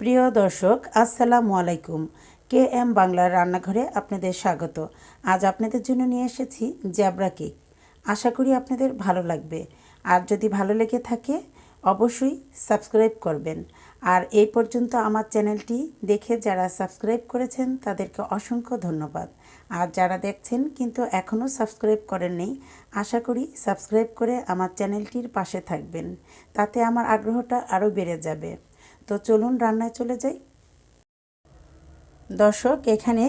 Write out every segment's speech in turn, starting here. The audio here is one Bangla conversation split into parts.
প্রিয় দর্শক, আসসালামু আলাইকুম। কে এম বাংলার রান্নাঘরে আপনাদের স্বাগত। আজ আপনাদের জন্য নিয়ে এসেছি জ্যাবরা কেক। আশা করি আপনাদের ভালো লাগবে। আর যদি ভালো লেগে থাকে, অবশ্যই সাবস্ক্রাইব করবেন। আর এই পর্যন্ত আমার চ্যানেলটি দেখে যারা সাবস্ক্রাইব করেছেন, তাদেরকে অসংখ্য ধন্যবাদ। আর যারা দেখছেন কিন্তু এখনও সাবস্ক্রাইব করেননি আশা করি সাবস্ক্রাইব করে আমার চ্যানেলটির পাশে থাকবেন। তাতে আমার আগ্রহটা আরও বেড়ে যাবে। তো চলুন রান্নায় চলে যাই। দর্শক, এখানে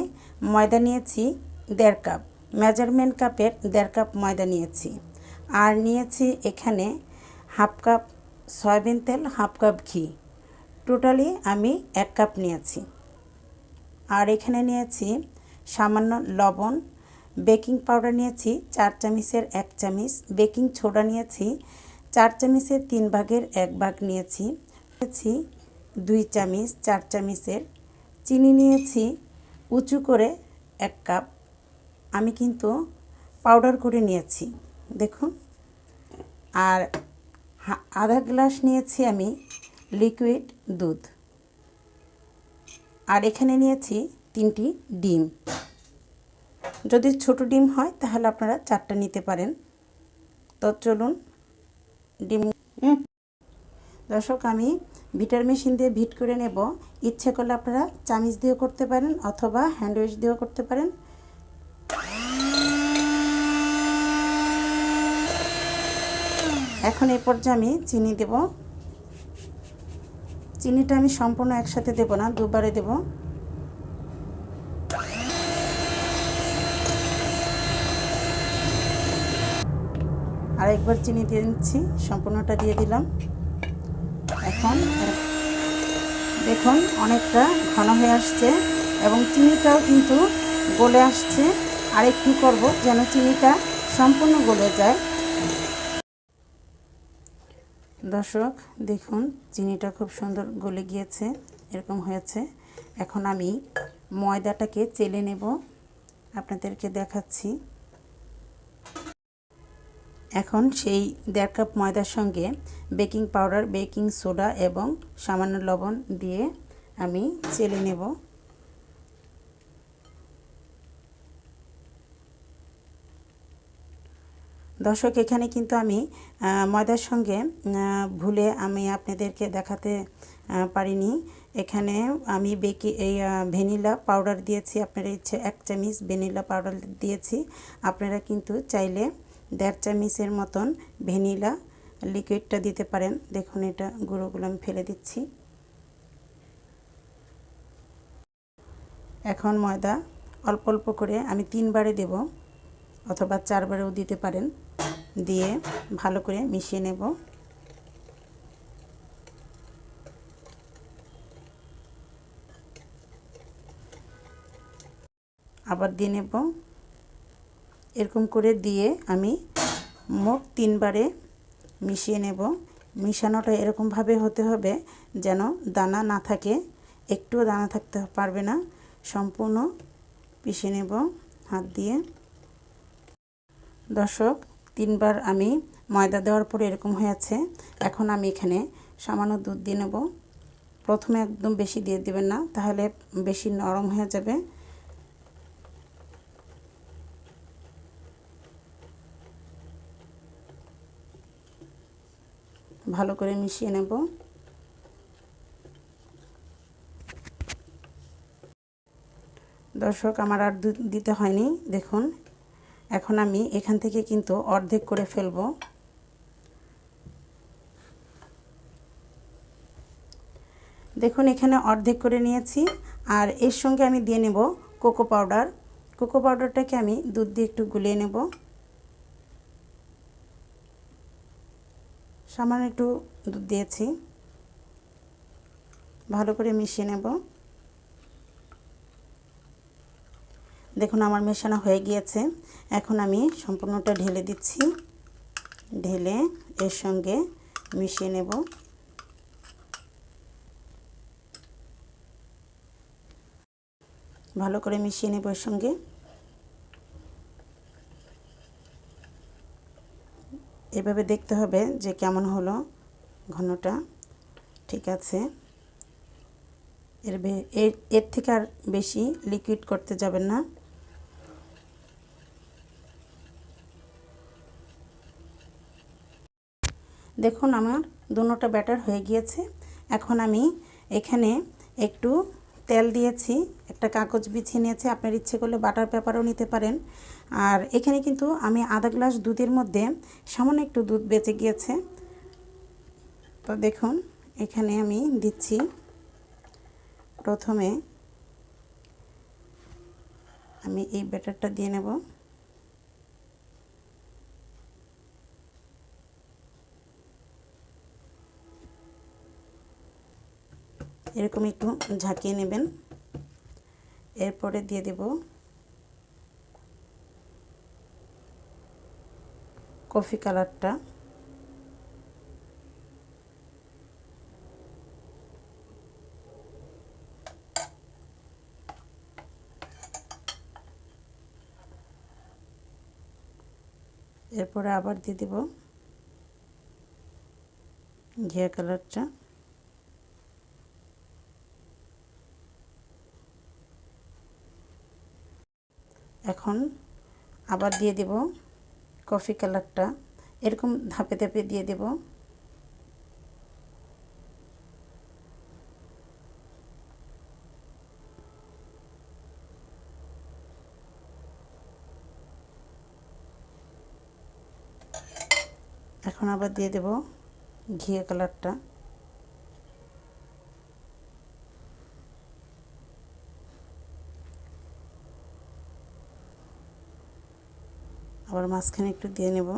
ময়দা নিয়েছি দেড় কাপ, মেজারমেন্ট কাপের দেড় কাপ ময়দা নিয়েছি। আর নিয়েছি এখানে হাফ কাপ সয়াবিন তেল, হাফ কাপ ঘি। টোটালি আমি এক কাপ নিয়েছি। আর এখানে নিয়েছি সামান্য লবণ, বেকিং পাউডার নিয়েছি চার চামচের এক চামচ, বেকিং ছোডা নিয়েছি চার চামচের তিন ভাগের এক ভাগ নিয়েছি। নিয়েছি দুই চামচ, চার চামচের চিনি নিয়েছি, উঁচু করে এক কাপ। আমি কিন্তু পাউডার করে নিয়েছি, দেখুন। আর আধা গ্লাস নিয়েছি আমি লিকুইড দুধ। আর এখানে নিয়েছি তিনটি ডিম। যদি ছোট ডিম হয়, তাহলে আপনারা চারটা নিতে পারেন। তো চলুন, ডিম। দর্শক, আমি ভিটার মেশিন দিয়ে ভিট করে নেব। ইচ্ছে করলে আপনারা চামিচ দিয়েও করতে পারেন অথবা হ্যান্ডওয়াশ দিয়েও করতে পারেন। এখন এই পর্যায়ে আমি চিনি দেব। চিনিটা আমি সম্পূর্ণ একসাথে দেব না, দুবারে দেব। আর একবার চিনি দিয়ে নিচ্ছি, সম্পূর্ণটা দিয়ে দিলাম। এখন দেখুন, অনেকটা ঘন হয়ে আসছে এবং চিনিটাও কিন্তু গলে আসছে। আর একটু করব যেন চিনিটা সম্পূর্ণ গলে যায়। দর্শক, দেখুন, চিনিটা খুব সুন্দর গলে গিয়েছে, এরকম হয়েছে। এখন আমি ময়দাটাকে চেলে নেব। আপনাদেরকে দেখাচ্ছি। এখন সেই দেড় কাপ ময়দার সঙ্গে বেকিং পাউডার, বেকিং সোডা এবং সামান্য লবণ দিয়ে আমি চেলে নেব। দর্শক, এখানে কিন্তু আমি ময়দার সঙ্গে ভুলে আমি আপনাদেরকে দেখাতে পারিনি। এখানে আমি বেকি, এই ভ্যানিলা পাউডার দিয়েছি। আপনারা ইচ্ছে এক চামচ ভ্যানিলা পাউডার দিয়েছি। আপনারা কিন্তু চাইলে দেড় চামিচের মতন ভ্যানিলা লিকুইডটা দিতে পারেন। দেখুন এটা গুঁড়োগুলো আমি ফেলে দিচ্ছি। এখন ময়দা অল্প অল্প করে আমি তিনবারে দেব অথবা চারবারেও দিতে পারেন। দিয়ে ভালো করে মিশিয়ে নেব। আবার দিয়ে নেব এরকম করে দিয়ে আমি মোট তিনবারে মিশিয়ে নেব। মিশানোটা এরকমভাবে হতে হবে যেন দানা না থাকে। একটুও দানা থাকতে পারবে না। সম্পূর্ণ পিষে নেব হাত দিয়ে। দর্শক, তিনবার আমি ময়দা দেওয়ার পরে এরকম হয়েছে এখন আমি এখানে সামান্য দুধ দিয়ে নেব। প্রথমে একদম বেশি দিয়ে দেবেন না, তাহলে বেশি নরম হয়ে যাবে। ভালো করে মিশিয়ে নেব। দর্শক, আমার আর দিতে হয়নি, দেখুন। এখন আমি এখান থেকে কিন্তু অর্ধেক করে ফেলব। দেখুন, এখানে অর্ধেক করে নিয়েছি, আর এর সঙ্গে আমি দিয়ে নেব কোকো পাউডার। কোকো পাউডারটাকে আমি দুধ দিয়ে একটু গুলিয়ে নেব। সামান্য একটু দুধ দিয়েছি। ভালো করে মিশিয়ে নেব। দেখুন, আমার মেশানো হয়ে গিয়েছে। এখন আমি সম্পূর্ণটা ঢেলে দিচ্ছি। ঢেলে এর সঙ্গে মিশিয়ে নেব। ভালো করে মিশিয়ে নেব এর সঙ্গে। এভাবে দেখতে হবে যে কেমন হলো ঘনটা। ঠিক আছে। এর এর থেকে আর বেশি লিকুইড করতে যাবেন না। দেখুন, আমার দুটোটা ব্যাটার হয়ে গিয়েছে। এখন আমি এখানে একটু তেল দিয়েছি, একটা কাগজ বিছিয়ে নিয়েছি, আপনার ইচ্ছে করলে বাটার পেপারও নিতে পারেন। আর এখানে কিন্তু আমি আধা গ্লাস দুধের মধ্যে সামান্য একটু দুধ বেঁচে গিয়েছে। তো দেখুন, এখানে আমি দিচ্ছি প্রথমে আমি এই ব্যাটারটা দিয়ে নেব। এরকম একটু ঝাঁকিয়ে নেবেন। এরপরে দিয়ে দেব কফি কালারটা। এরপরে আবার দিয়ে দেব ঘিয়া কালারটা এখন আবার দিয়ে দেব কফি কালারটা। এরকম ধাপে ধাপে দিয়ে দেব। এখন আবার দিয়ে দেব ঘিয়ে কালারটা। আবার মাঝখানে একটু দিয়ে নেব।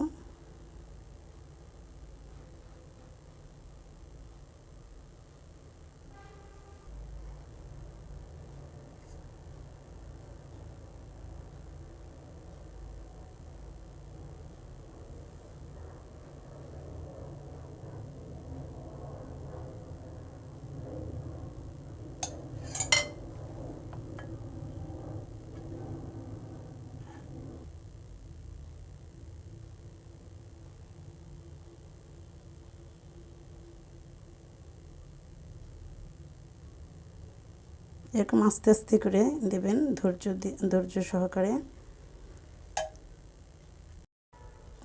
এরকম আস্তে আস্তে করে দেবেন ধৈর্য ধৈর্য সহকারে।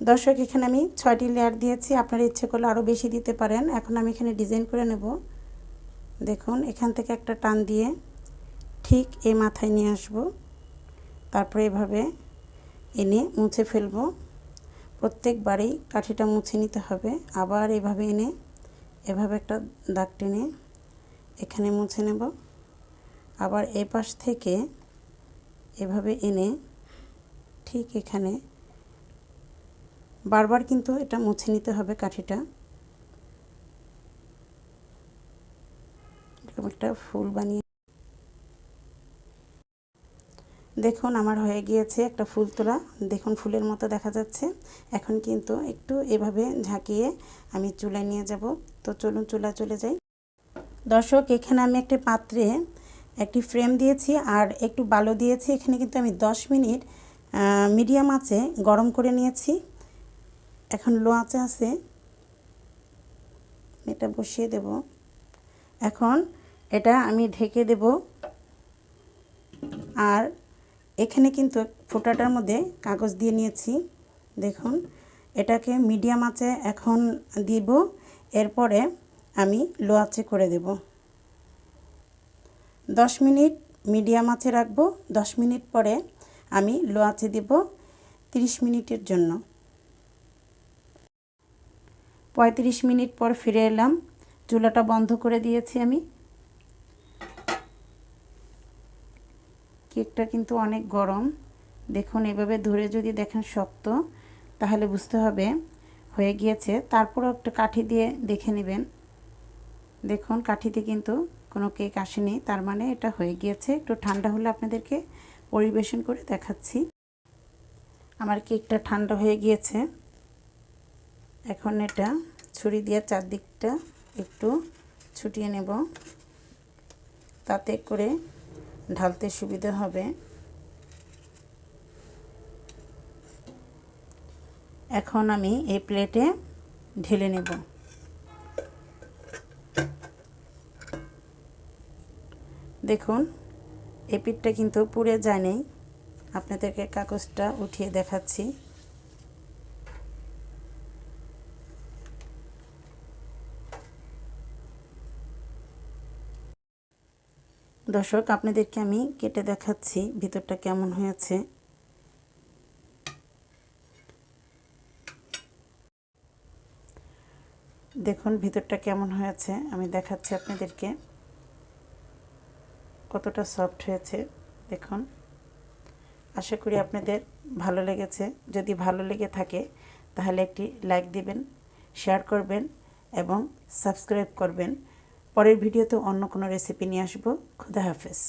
দর্শক, এখানে আমি ছয়টি লেয়ার দিয়েছি। আপনারা ইচ্ছে করলে আরও বেশি দিতে পারেন। এখন আমি এখানে ডিজাইন করে নেব। দেখুন, এখান থেকে একটা টান দিয়ে ঠিক এই মাথায় নিয়ে আসব। তারপরে এভাবে এনে মুছে ফেলব। প্রত্যেকবারেই কাঠিটা মুছে নিতে হবে। আবার এভাবে এনে, এভাবে একটা দাগ টেনে এখানে মুছে নেব। আবার এ পাশ থেকে এভাবে এনে ঠিক এখানে বারবার কিন্তু এটা মুছে নিতে হবে কাঠিটা। একটা ফুল বানিয়ে দেখুন আমার হয়ে গিয়েছে একটা ফুল তোলা। দেখুন ফুলের মতো দেখা যাচ্ছে। এখন কিন্তু একটু এভাবে ঝাঁকিয়ে আমি চুলায় নিয়ে যাব। তো চলুন চুলা চলে যাই। দর্শক, এখানে আমি একটি পাত্রে একটি ফ্রেম দিয়েছি আর একটু বালো দিয়েছি। এখানে কিন্তু আমি 10 মিনিট মিডিয়াম আঁচে গরম করে নিয়েছি। এখন লো আঁচে আছে। এটা বসিয়ে দেব। এখন এটা আমি ঢেকে দেব। আর এখানে কিন্তু ফোটাটার মধ্যে কাগজ দিয়ে নিয়েছি। দেখুন, এটাকে মিডিয়াম আঁচে এখন দিব। এরপরে আমি লো আঁচে করে দেব। দশ মিনিট মিডিয়াম আঁচে রাখব, দশ মিনিট পরে আমি লো আঁচে দেব তিরিশ মিনিটের জন্য। পঁয়ত্রিশ মিনিট পর ফিরে এলাম, চুলাটা বন্ধ করে দিয়েছি আমি। কেকটা কিন্তু অনেক গরম। দেখুন, এভাবে ধরে যদি দেখেন শক্ত, তাহলে বুঝতে হবে হয়ে গিয়েছে। তারপরও একটা কাঠি দিয়ে দেখে নেবেন। দেখুন, কাঠিতে কিন্তু কোনো কেক আসেনি, তার মানে এটা হয়ে গিয়েছে। একটু ঠান্ডা হলে আপনাদেরকে পরিবেশন করে দেখাচ্ছি। আমার কেকটা ঠান্ডা হয়ে গিয়েছে। এখন এটা ছুরি দিয়ে চারদিকটা একটু ছুটিয়ে নেব। তাতে করে ঢালতে সুবিধা হবে। এখন আমি এই প্লেটে ঢেলে নেব। দেখুন, এই পিঠটা কিন্তু পুড়ে যায়নি আপনাদেরকে কাগজটা উঠিয়ে দেখাচ্ছি। দর্শক, আপনাদেরকে আমি কেটে দেখাচ্ছি ভিতরটা কেমন হয়েছে। দেখুন, ভিতরটা কেমন হয়েছে, আমি দেখাচ্ছি আপনাদেরকে। কতটা সফট হয়েছে, দেখুন। আশা করি আপনাদের ভালো লেগেছে। যদি ভালো লেগে থাকে, তাহলে একটি লাইক দিবেন শেয়ার করবেন এবং সাবস্ক্রাইব করবেন। পরের ভিডিওতে অন্য কোনো রেসিপি নিয়ে আসব। খুদা হাফেজ।